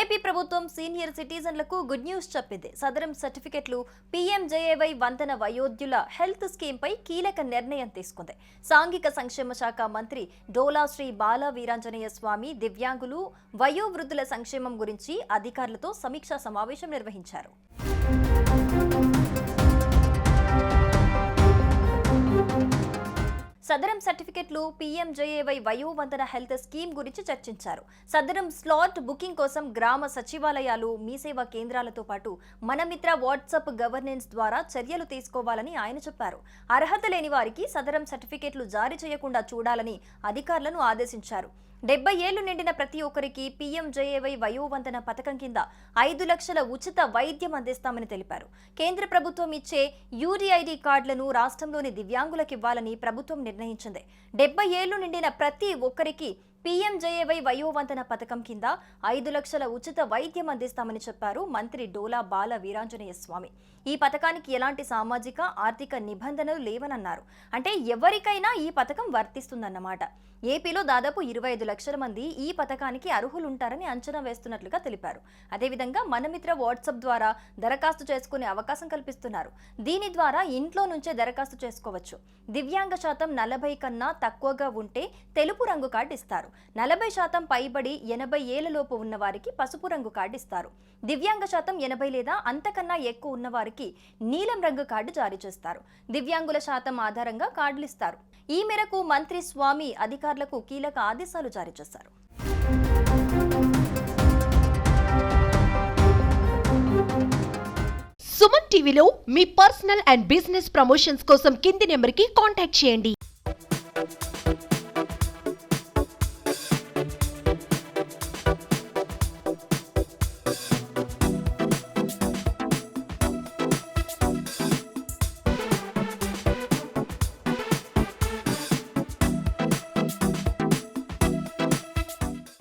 AP ప్రభుత్వం senior సిటిజన్లకు good news చెప్పింది. సదరం సర్టిఫికెట్లు పీఎంజేఏవై వంతెన వయోధ్యుల హెల్త్ స్కీమ్ పై కీలక నిర్ణయం తీసుకుంది. సాంఘిక సంక్షేమ శాఖ మంత్రి డోలా శ్రీ బాల వీరాంజనేయ స్వామి దివ్యాంగులు వయోవృద్ధుల సంక్షేమం గురించి అధికారులతో సమీక్షా సమావేశం నిర్వహించారు. సదరం సర్టిఫికెట్లు పీఎంజేఏవై వయోవందన హెల్త్ స్కీమ్ గురించి చర్చించారు. సదరం స్లాట్ బుకింగ్ కోసం గ్రామ సచివాలయాలు మీ సేవా కేంద్రాలతో పాటు మనమిత్ర వాట్సాప్ గవర్నెన్స్ ద్వారా చర్యలు తీసుకోవాలని ఆయన చెప్పారు. అర్హత లేని వారికి సదరం సర్టిఫికెట్లు జారీ చేయకుండా చూడాలని అధికారులను ఆదేశించారు. డెబ్బై ఏళ్ళు నిండిన ప్రతి ఒక్కరికి పీఎంజేఏవై వయోవందన పథకం కింద ఐదు లక్షల ఉచిత వైద్యం అందిస్తామని తెలిపారు. కేంద్ర ప్రభుత్వం ఇచ్చే యూడిఐడి కార్డులను రాష్ట్రంలోని దివ్యాంగులకు ఇవ్వాలని ప్రభుత్వం నిర్ణయించింది. డెబ్బై ఏళ్ళు నిండిన ప్రతి ఒక్కరికి పీఎంజేఏవై వయోవంతన పథకం కింద ఐదు లక్షల ఉచిత వైద్యం అందిస్తామని చెప్పారు మంత్రి డోలా బాల వీరాంజనేయ స్వామి. ఈ పథకానికి ఎలాంటి సామాజిక ఆర్థిక నిబంధనలు లేవనన్నారు. అంటే ఎవరికైనా ఈ పథకం వర్తిస్తుందన్నమాట. ఏపీలో దాదాపు ఇరవై ఐదు లక్షల మంది ఈ పథకానికి అర్హులుంటారని అంచనా వేస్తున్నట్లుగా తెలిపారు. అదేవిధంగా మనమిత్ర వాట్సాప్ ద్వారా దరఖాస్తు చేసుకునే అవకాశం కల్పిస్తున్నారు. దీని ద్వారా ఇంట్లో నుంచే దరఖాస్తు చేసుకోవచ్చు. దివ్యాంగ శాతం నలభై కన్నా తక్కువగా ఉంటే తెలుపు రంగు కార్డు ఇస్తారు. నలభై శాతం పైబడి ఎనభై ఏళ్ళలోపు ఉన్నవారికి పసుపు రంగు కార్డు ఇస్తారు. దివ్యాంగ శాతం ఎనభై లేదా అంతకన్నా ఎక్కువ ఉన్నవారికి నీలం రంగు కార్డు జారీ చేస్తారు. దివ్యాంగుల శాతం ఆధారంగా కార్డులు ఇస్తారు. ఈ మేరకు మంత్రి స్వామి అధికారులకు కీలక ఆదేశాలు జారీ చేశారు. సుమన్ టీవీలో మీ పర్సనల్ అండ్ బిజినెస్ ప్రమోషన్స్ కోసం కింది నెంబర్కి కాంటాక్ట్ చేయండి.